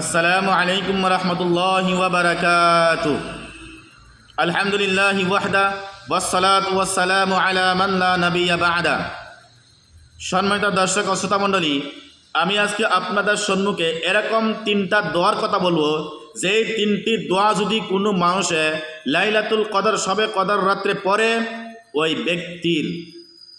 আসসালামু আলাইকুম রহমতুল্লাহি ওবরাকাত আলহামদুলিল্লাহ ওয়াহদা ওয়াসালাত ওয়াসালাম আলা মাল্লা নবী বাদা। সম্মানিত দর্শক ও শ্রোতামণ্ডলী আমি আজকে আপনাদের সম্মুখে এরকম তিনটা দোয়ার কথা বলব। যে তিনটি দোয়া যদি কোনো মানুষে লাইলাতুল কদর, সবে কদর রাত্রে পরে ওই ব্যক্তির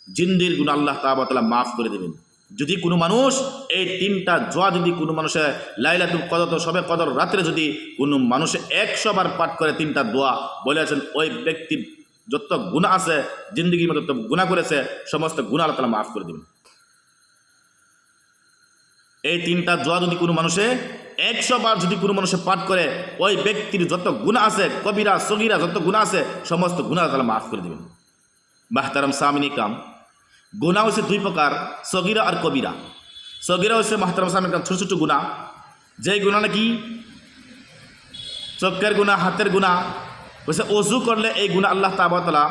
জিন্দির গুণ আল্লাহ তাবাতলা মাফ করে দেবেন। যদি কোনো মানুষ এই তিনটা জোয়া যদি কোনো মানুষে লাইলাতুল কদর সবে কদর রাত্রে যদি কোনো মানুষে একশো বার পাঠ করে তিনটা দোয়া বলেছেন, ওই ব্যক্তির যত গুণা আছে, জিন্দগির মতো যত গুণা করেছে, সমস্ত গুণা আল্লাহ তালা মাফ করে দেবেন। এই তিনটা জোয়া যদি কোনো মানুষে একশো বার যদি কোনো মানুষে পাঠ করে, ওই ব্যক্তির যত গুণা আছে, কবিরা, সগিরা, যত গুণা আছে, সমস্ত গুণা তালা মাফ করে দেবেন। মাহতারাম সামিনী কাম গুণা হচ্ছে দুই প্রকার সগিরা আর কবিরা সগিরা হচ্ছে মাহতারাম সামিনী কাম ছোট ছোট গুণা যেই গুণা নাকি চোখের গুণা হাতের গুণা বলছে অজু করলে এই গুণা আল্লাহ তাবাতলা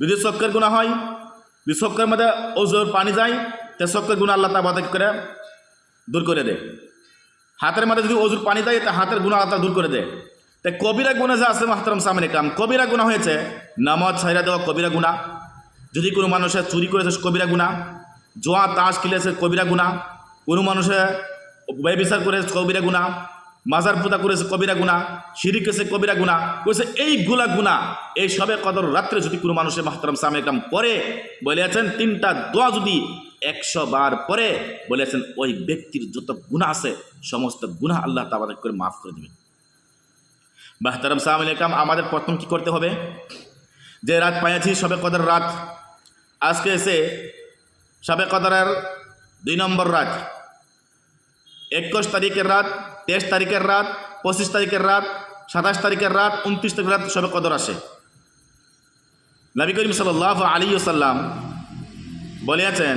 যদি চক্কের গুণা হয় যদি চক্কের মধ্যে অজুর পানি যায় তে চক্কের গুণা আল্লাহ তাবাদ করে দূর করে দেয় হাতের মধ্যে যদি অজুর পানি দেয় তা হাতের গুণা আল্লাহ দূর করে দেয় তাই কবিরা গুণা যে আছে মাহতারাম সামনে কাম কবিরা গুণা হয়েছে নামাজ ছাইরা দেওয়া কবিরা গুণা যদি কোনো মানুষে চুরি করেছে কবিরা গুণা জোয়া তাস খেলেছে কবিরা গুণা কোনো মানুষে ব্যবচার করেছে কবিরা গুণা মাজার পুতা করেছে কবিরা গুণা শিরিক এসে কবিরা গুণা করেছে এই গুলা গুণা এই সবে কদর রাত্রে যদি কোনো মানুষের মাহতারাম সামনে কাম পরে বলেছেন তিনটা দোয়া যদি একশো বার পরে বলেছেন ওই ব্যক্তির যত গুণা আছে, সমস্ত গুণা আল্লাহ তাবাদ করে মাফ করে দেবেন। মাহতারাম সাহাম কাম আমাদের প্রথম কি করতে হবে? যে রাত পাইয়াছি সবে কদর রাত আজকে এসে সাবেক কদারের দুই নম্বর রাত, একুশ তারিখের রাত, তেইশ তারিখের রাত, পঁচিশ তারিখের রাত, সাতাশ তারিখের রাত, উনত্রিশ তারিখের রাত সবে কদর আসে। নবী করিম সাল্লাহ আলী সাল্লাম বলিয়াছেন,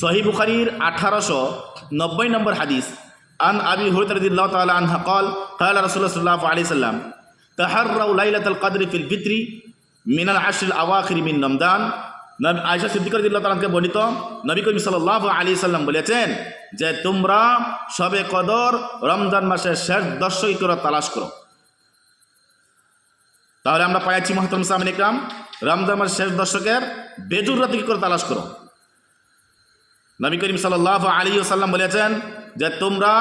সহি বুখারির আঠারোশো নব্বই নম্বর হাদিস, আন আবি হরিতরদুল্লাহ তালা আন কল কাল রসুল্লাহ আলী সাল্লাম তাহার রাউলাইলাত কাদরি ফিল ভিত্রি মিনাল আশিল আওয়াখির মিন রমদান আয়সা দিল্লাহ তালাকে বর্ণিত নবী করিম সাল্লাহ আলী সাল্লাম বলেছেন যে তোমরা সবে কদর রমজান মাসের শেষ দশই করে তালাশ করো। তাহলে আমরা পাইছি মহাতম সামিন ইকরাম রমজান মাসের শেষ দশকের বেজুর রাতে কি করে তালাশ করো? নবী করিম সাল্লাহ আলী সাল্লাম বলেছেন যে তোমরা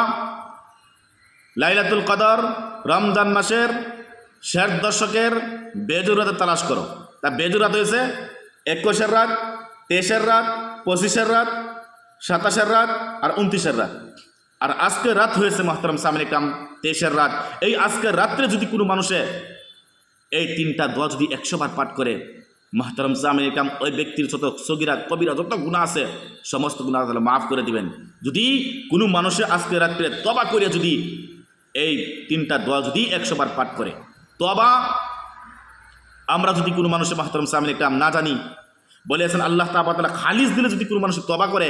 লাইলাতুল কদর রমজান মাসের শেষ দশকের বেজুরাতে তালাশ করো। তা বেজুরাত হয়েছে একুশের রাত, তেইশের রাত, পঁচিশের রাত, সাতাশের রাত আর উনত্রিশের রাত। আর আজকের রাত হয়েছে মাহতারাম সামিন কাম তেইশের রাত। এই আজকের রাত্রে যদি কোনো মানুষে এই তিনটা দোয়া যদি একশো বার পাঠ করে, মাহতারাম সামিন কাম ওই ব্যক্তির যত সগিরা, কবিরা, যত গুণা আছে, সমস্ত গুণা তাহলে মাফ করে দিবেন। যদি কোনো মানুষে আজকে রাত্রে তবা করে যদি এই তিনটা দোয়া যদি একশো বার পাঠ করে তবা আমরা যদি কোনো মানুষের মাহতারাম সামিন কাম না জানি, বলেছেন আল্লাহ তালা খালিজ দিলে যদি কোনো মানুষ তবা করে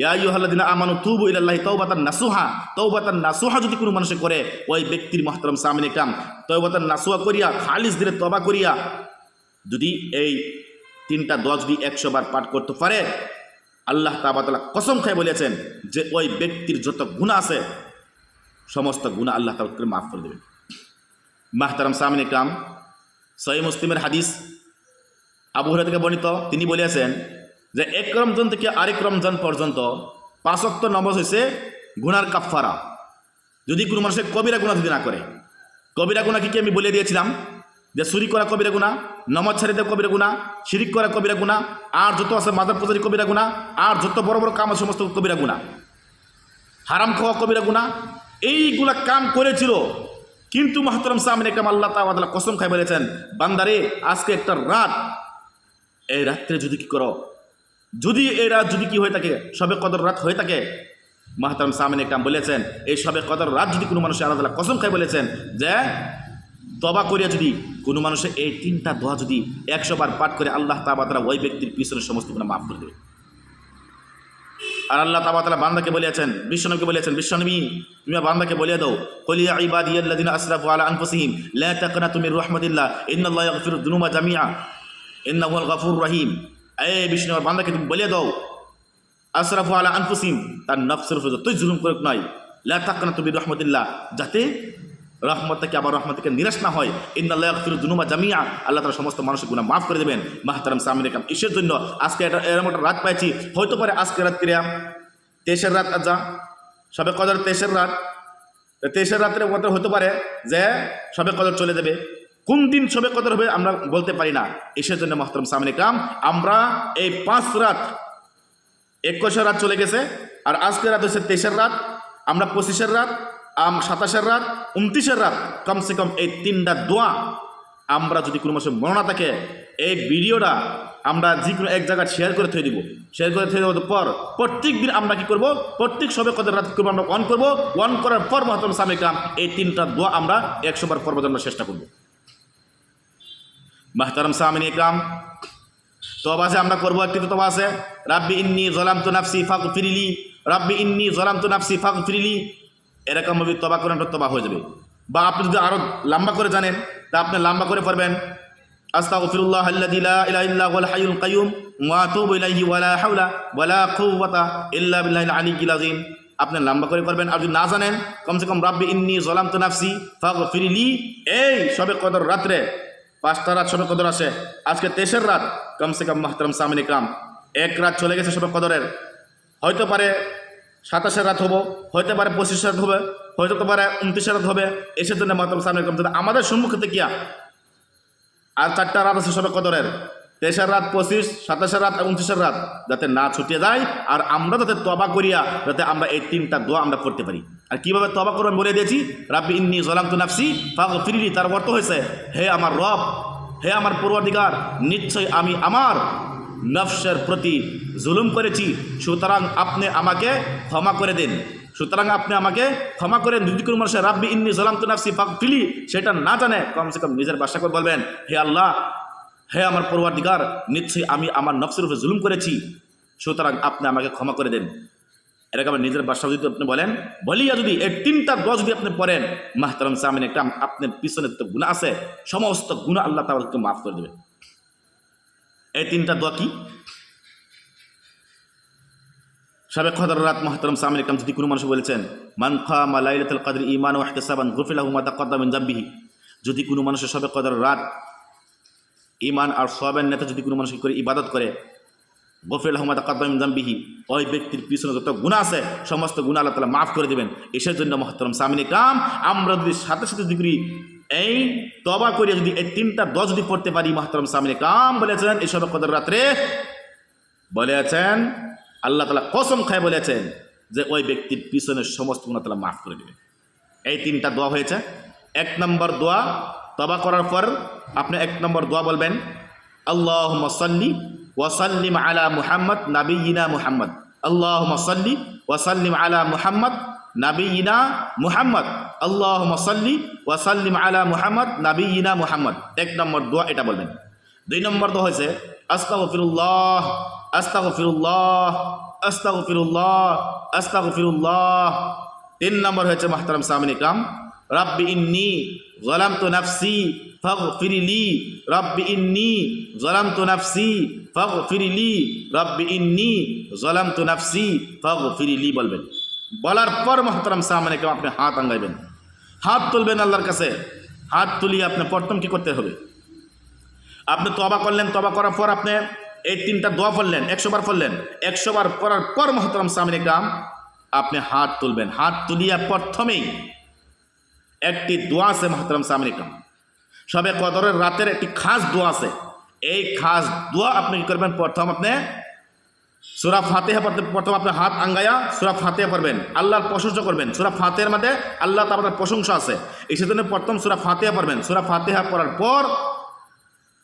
ইয়াহ্লাদিন আমানু তুবু ইল্লাহ তৌবাতান নাসুহা তৌবাতান নাসুহা যদি কোনো মানুষে করে, ওই ব্যক্তির মাহতারাম সামিন কাম তৌবাতান নাসুহা করিয়া খালিজ দিলে তবা করিয়া, যদি এই তিনটা দোয়া যদি একশো বার পাঠ করতে পারে, আল্লাহ তাবাতালা কসম খাই বলেছেন যে ওই ব্যক্তির যত গুণা আছে, সমস্ত গুণা আল্লাহ তাবাদকে মাফ করে দেবেন। মাহতারাম সামিন ইকরাম সহি মুসলিমের হাদিস আবু হরে থেকে বর্ণিত, তিনি বলিয়াছেন যে এক রমজান থেকে আরেক রমজান পর্যন্ত পাঁচক্ত নবজ হয়েছে গুনার কাফারা যদি কোনো মানুষের কবিরা গুণা যদি না করে, কবিরা গুণা কি কি আমি বলে দিয়েছিলাম? যে চুরি করা কবিরা গুণা নমজ ছাড়ি দেওয়া কবিরা গুণা শিরিক করা কবিরা গুণা আর যত আছে মাদার পূজারি কবিরা গুণা আর যত বড় বড় কাম আছে সমস্ত কবিরা গুণা হারাম খাওয়া কবিরা গুণা এইগুলা কাম করেছিল কিন্তু মাহতরম সামনে একটা আল্লাহ তালা কসম খাই বলেছেন, বান্দারে, আজকে একটা রাত, এই রাত্রে যদি কি করো? যদি এই রাত যদি কি হয়ে থাকে, সবে কদর রাত হয়ে থাকে? মাহতারাম সামিন একরাম বলেছেন, এই সবে কদর রাত যদি কোনো মানুষের আল্লাহ তাআলা কসম খাই বলেছেন, যে তবা করিয়া যদি কোনো মানুষের এই তিনটা দোয়া যদি একশো বার পাঠ করে আল্লাহ তাবাতারা ওই ব্যক্তির পিছনে সমস্ত মাফ করে দেবে। আর আল্লাহ তাবাতালা বান্দাকে বলিয়াছেন, বিশ্বনবীকে বলিয়াছেন, বিশ্বনবী, তুমি বান্দাকে বলিয়া দাও। কলিয়া ইবাদিয়াল্লাযিনা আসরাফু আলা আনফুসিহিম, লা তাকনাতু মির রাহমাতিল্লাহ, ইন্নাল্লাহা ইয়াগফিরু যুনুবা জামিআ ইন্নাহুল গাফুর রহিম। এ বিষ্ণু বান্দাকে তুমি বলিয়া দাও। আশরাফু আলা আনফুসিম তার নফসের উপর যতই জুলুম করুক নয় লা তাকানা তুমি রহমতুল্লাহ, যাতে রহমত থেকে আবার রহমত থেকে নিরাশ না হয়। ইন্দাল্লাহ দুনুমা জামিয়া আল্লাহ তালা সমস্ত মানুষের গুণা মাফ করে দেবেন। মাহতারাম কাম ইসের জন্য? আজকে এটা এরকম একটা রাত পাইছি। হয়তো পারে আজকে রাত ক্রিয়া। তেইশের রাত আজ। সবে কদর তেইশের রাত। তেইশের রাত্রে কদর হতে পারে যে সবে কদর চলে যাবে। কোন দিন সবে কদর হবে আমরা বলতে পারি না। এসের জন্য মহতরম সামিন আমরা এই পাঁচ রাত, একুশের রাত চলে গেছে। আর আজকের রাত হচ্ছে তেইশের রাত। আমরা পঁচিশের রাত। আম সাতাশের রাত, উনত্রিশের রাত, কমসে কম এই তিনটা দোয়া আমরা যদি কোনো মাসে মনে থাকে, এই ভিডিওটা আমরা যে কোনো এক জায়গায় শেয়ার করে থয়ে দিব। শেয়ার করে থয়ে দেওয়ার পর প্রত্যেক দিন আমরা কি করব? প্রত্যেক সবে কত রাত করব আমরা অন করব? অন করার পর মহাত্ম সামনে কাম এই তিনটা দোয়া আমরা একশো বার পর্ব জন্য চেষ্টা করব। মাহতারাম সামিন ইকরাম তবা আছে আমরা করব একটি তবা আছে, রাব্বি ইন্নি জলাম তো নাফসি ফাক ফিরিলি রাব্বি ইন্নি জলাম তো নাফসি ফাক ফিরিলি এরকমভাবে তবা করেন একটা তবা হয়ে যাবে। বা আপনি যদি আরও লম্বা করে জানেন, তা আপনি লম্বা করে পড়বেন, আস্তাগফিরুল্লাহ আল্লাযী লা ইলাহা ইল্লা আপনি লম্বা করে করবেন আর যদি না জানেন, কমসে কম রাব্বি ইন্নি জলাম তো নাফসি ফাগফিরলি এই সবে কদর রাত্রে, পাঁচটা রাত সবে কদর আসে। আজকে তেসের রাত, কমসে কম মাহতারাম সামিন ইকরাম। এক রাত চলে গেছে সবে কদরের। হয়তো পারে সাতাশের রাত হব, হইতে পারে পঁচিশে রাত হবে হয়তো পারে উনত্রিশে রাত হবে, এসে জন্য মাহতারাম সামিন যদি আমাদের সম্মুখে কিয়া? আর চারটা রাত আছে সবে কদরের। তেইশের রাত পঁচিশ সাতাশের রাত আর উনত্রিশের রাত, যাতে না ছুটিয়ে যায়, আর আমরা যাতে তবা করিয়া যাতে আমরা এই তিনটা দোয়া আমরা করতে পারি। আর কীভাবে তবা করব আমি বলে দিয়েছি, রাব্বি ইন্নি জলাম তু নাফসি ফাগ ফিরিলি তার অর্থ হয়েছে হে আমার রব, হে আমার পূর্বাধিকার নিশ্চয় আমি আমার নফসের প্রতি জুলুম করেছি, সুতরাং আপনি আমাকে ক্ষমা করে দিন। সুতরাং আপনি আমাকে ক্ষমা করেন। যদি রাব্বি ইন্নি জলাম তু নাফসি ফিলি সেটা না জানে, কমসে কম নিজের বাসা করে বলবেন, হে আল্লাহ, হে আমার পূর্বাধিকার নিশ্চয়ই আমি আমার নফসের উপরে জুলুম করেছি। সুতরাং আপনি আমাকে ক্ষমা করে দেন। এরকম আমার নিজের বাসা যদি আপনি বলেন, বলিয়া যদি এই তিনটা দশ যদি আপনি পড়েন, মাহতারাম সামিন একটা আপনার পিছনে তো গুণা আছে, সমস্ত গুণা আল্লাহ তাদেরকে মাফ করে দেবে এই তিনটা দোয়া কি? সাবে খদর রাত মাহতারাম সামিন একরাম যদি কোনো মানুষ বলেছেন, মান খা মালাইলাতুল কাদর ইমান ওয়াহতে সাবান গুফিলাহু মা তাকাদ্দাম মিন জাম্বিহি। যদি কোনো মানুষের সবে কদর রাত ইমান আর সবের নেতা যদি কোনো মানুষকে করে ইবাদত করে গফিল আহমদ আকাদ্দাম জাম্বিহি, ওই ব্যক্তির পিছনে যত গুণা আছে, সমস্ত গুণা আল্লাহ তালা মাফ করে দেবেন। এসের জন্য মহতরম সামিনী কাম আমরা যদি সাথে সাথে যদি এই তবা করে যদি এই তিনটা দশ যদি পড়তে পারি, মহতরম সামিনী কাম বলেছেন এই সব কদর রাত্রে বলেছেন, আল্লাহ তালা কসম খায় বলেছেন যে ওই ব্যক্তির পিছনে সমস্ত গুণা তালা মাফ করে দেবে। এই তিনটা দোয়া হয়েছে। এক নম্বর দোয়া তবা করার পর আপনি এক নম্বর দোয়া বলবেন আল্লাহ সাল্লি ওয়াসাল্লিম আলা মুহাম্মদ, নাবিয়িনা মুহাম্মদ। আল্লাহ সাল্লি ওয়াসাল্লিম আলা মুহাম্মদ নাবিয়িনা মুহাম্মদ। আল্লাহ সাল্লি ওয়াসাল্লিম আলা মুহাম্মদ, নাবিয়িনা মুহাম্মদ। এক নম্বর দোয়া এটা বলবেন। দুই নম্বর দোয়া হয়েছে আস্তাগফিরুল্লাহ আস্তাগফিরুল্লাহ আস্তাগফিরুল্লাহ আস্তাগফিরুল্লাহ। তিন নম্বর হয়েছে মাহতারাম সামিন ইকরাম, রাব্বি ইন্নি যালামতু নাফসি ফাগফিরলি রাব্বি ইন্নি যালামতু নাফসি ফাগফিরলি রাব্বি ইন্নি যালামতু নাফসি ফাগফিরলি বলবেন। বলার পর মাহতারাম সামিন ইকরাম আপনি হাত আঙ্গাইবেন। হাত তুলবেন আল্লাহর কাছে। হাত তুলিয়ে আপনি প্রথম কি করতে হবে? আপনি তবা করলেন তবা করার পর আপনি এই তিনটা দোয়া পড়লেন, একশো বার পড়লেন। একশো বার পড়ার পর মহতরম সামিন গ্রাম আপনি হাত তুলবেন। হাত তুলিয়া প্রথমেই একটি দোয়া আছে মহতরম সামিন গ্রাম সবে কদরের রাতের একটি খাস দোয়া আছে। এই খাস দোয়া আপনি কি করবেন? প্রথম আপনি সুরা ফাতেহা পড়তে প্রথম আপনার হাত আঙ্গায়া, সুরা ফাতেহা পড়বেন। আল্লাহর প্রশংসা করবেন। সুরা ফাতেহার মধ্যে আল্লাহ তার আপনার প্রশংসা আছে। এই সেজন্য প্রথম সুরা ফাতেহা পড়বেন। সুরা ফাতেহা পড়ার পর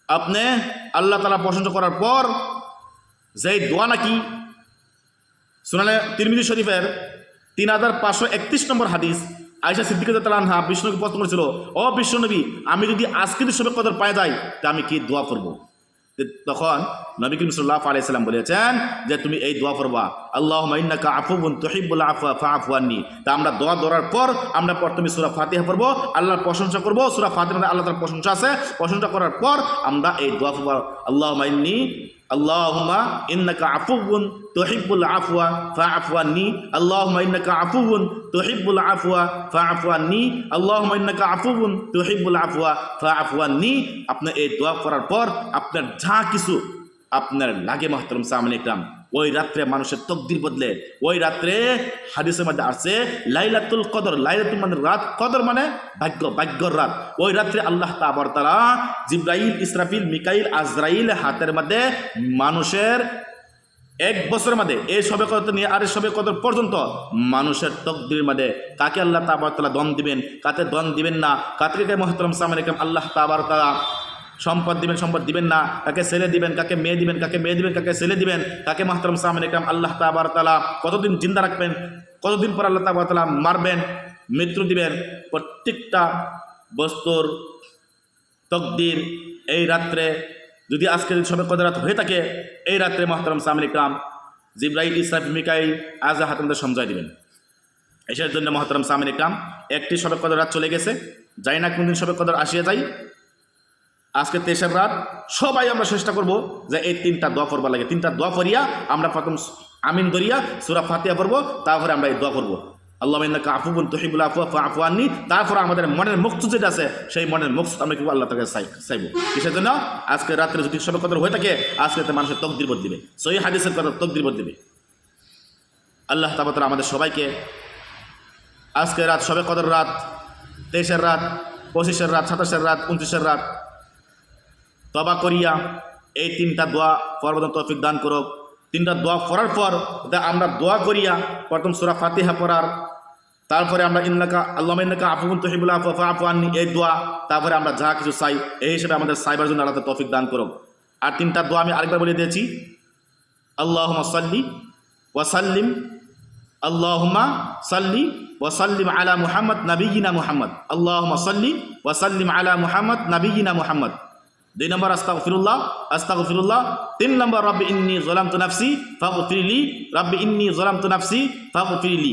আপনি আল্লাহ তালা প্রশংসা করার পর যেই দোয়া নাকি শুনালে তিরমিজি শরীফের তিন হাজার পাঁচশো একত্রিশ নম্বর হাদিস আয়সা সিদ্দিকা তালানহা বিষ্ণুকে প্রশ্ন করেছিল, ও বিষ্ণুনবী, আমি যদি আজকে সবে কদর পায়ে যাই, তা আমি কি দোয়া করব? তখন নবী করিম সাল্লাহ আলি সাল্লাম বলেছেন যে তুমি এই দোয়া করবা আল্লাহ মাইনাকে আফুবুন তহিবুল আফা ফা আফওয়ানি তা আমরা দোয়া ধরার পর আমরা প্রথমে সুরা ফাতিহা পড়ব, আল্লাহর প্রশংসা করব। সুরা ফাতিহা আল্লাহ তার প্রশংসা আছে। প্রশংসা করার পর আমরা এই দোয়া করব আল্লাহ মাইন্নি আল্লাহুম্মা ইন্নাকা আফুউন তুহিব্বুল আফওয়া ফাআফু আন্নি আল্লাহুম্মা ইন্নাকা আফুউন তুহিব্বুল আফওয়া ফাআফু আন্নি আল্লাহুম্মা ইন্নাকা আফুউন তুহিব্বুল আফওয়া ফাআফু আন্নি আপনি এই দোয়া করার পর আপনার যা কিছু আপনার লাগে, মাহতরম সামনে ইকরাম ওই রাত্রে মানুষের তকদির বদলে, ওই রাত্রে হাদিসের মধ্যে আসছে, লাইলাতুল কদর, লাইলাতুল মানে রাত, কদর মানে ভাগ্য, ভাগ্যর রাত। ওই রাত্রে আল্লাহ তাবর তারা জিব্রাইল, ইসরাফিল, মিকাইল, আজরাইল হাতের মধ্যে মানুষের এক বছরের মধ্যে এই সবে কত নিয়ে আর সবে কদর পর্যন্ত মানুষের তকদির মধ্যে। কাকে আল্লাহ তাবার তালা দন দিবেন? কাতে দন দিবেন না? কাকে মহতরম সামনে আল্লাহ তাবার তালা সম্পদ দিবেন সম্পদ দিবেন না। কাকে ছেলে দিবেন, কাকে মেয়ে দিবেন, কাকে মেয়ে দিবেন, কাকে ছেলে দিবেন, কাকে মাহতারাম সামনে ইকরাম আল্লাহ তাবার তালা কতদিন জিন্দা রাখবেন, কতদিন পর আল্লাহ তাবার তালা মারবেন, মৃত্যু দিবেন, প্রত্যেকটা বস্তুর তকদির এই রাত্রে যদি আজকে সবে কদ রাত হয়ে থাকে, এই রাত্রে মাহতারাম সামনে ইকরাম জিব্রাইল ইসরাফ মিকাইল আজা হাতামদের সমঝাই দিবেন। এসের জন্য মহতরম সামিন ইকরাম একটি সবে কদর রাত চলে গেছে, যাই না কোনদিন সবে কদর আসিয়া যাই আজকে তেইশের রাত, সবাই আমরা চেষ্টা করব যে এই তিনটা দোয়া করবার লাগে। তিনটা দোয়া করিয়া আমরা প্রথম আমিন দরিয়া সুরা ফাতিয়া পড়ব, তারপরে আমরা এই দোয়া করব। আল্লাহ ইন্নাকা আফুবুন তহিবুল আফু আফু আননি। তারপর আমাদের মনের মুক্ত যেটা আছে, সেই মনের মুক্ত আমরা কি আল্লাহ তাকে চাই চাইব। কিসের জন্য? আজকে রাত্রে যদি সবে কদর হয়ে থাকে, আজকে তো মানুষের তকদির বোধ দিবে। সই হাদিসের কথা তকদির বোধ দিবে। আল্লাহ তাবাতরা আমাদের সবাইকে আজকে রাত সবে কদর রাত, তেইশের রাত, পঁচিশের রাত, সাতাশের রাত, উনত্রিশের রাত তবা করিয়া এই তিনটা দোয়া পরবর্তী তৌফিক দান করুক। তিনটা দোয়া পড়ার পর আমরা দোয়া করিয়া প্রথম সুরা ফাতিহা পড়ার। তারপরে আমরা ইন্নাকা আল্লাহ ইন্নাকা আফুন তহিবুল আননি, এই দোয়া। তারপরে আমরা যা কিছু চাই, এই হিসেবে আমাদের সাইবার জন্য আল্লাহ তৌফিক দান করুক। আর তিনটা দোয়া আমি আরেকবার বলে দিয়েছি। আল্লাহ সাল্লি ওয়াসাল্লিম আল্লাহুম্মা সাল্লি ওয়াসাল্লিম আলা মুহাম্মদ নবীনা মুহাম্মদ। আল্লাহুম্মা সাল্লি ওয়াসাল্লিম আলা মুহাম্মদ নবীনা মুহাম্মদ। দুই নম্বর, আস্তাগফিরুল্লাহ আস্তাগফিরুল্লাহ। তিন নম্বর, রব্বি ইন্নি যালামতু নাফসি, ফাগফিরলি। রব্বি ইন্নি যালামতু নাফসি, ফাগফিরলি।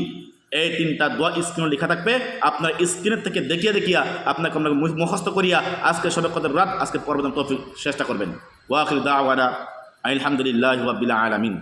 এই তিনটা দোয়া স্ক্রিনে লেখা থাকবে। আপনার স্ক্রিনের থেকে দেখিয়ে দেখিয়া আপনাকে আমরা মুখস্থ করিয়া আজকে সবে কত রাত, আজকে পরবর্তী তফিক চেষ্টা করবেন। ওয়াখির দাওয়ানা আলহামদুলিল্লাহ আলামিন।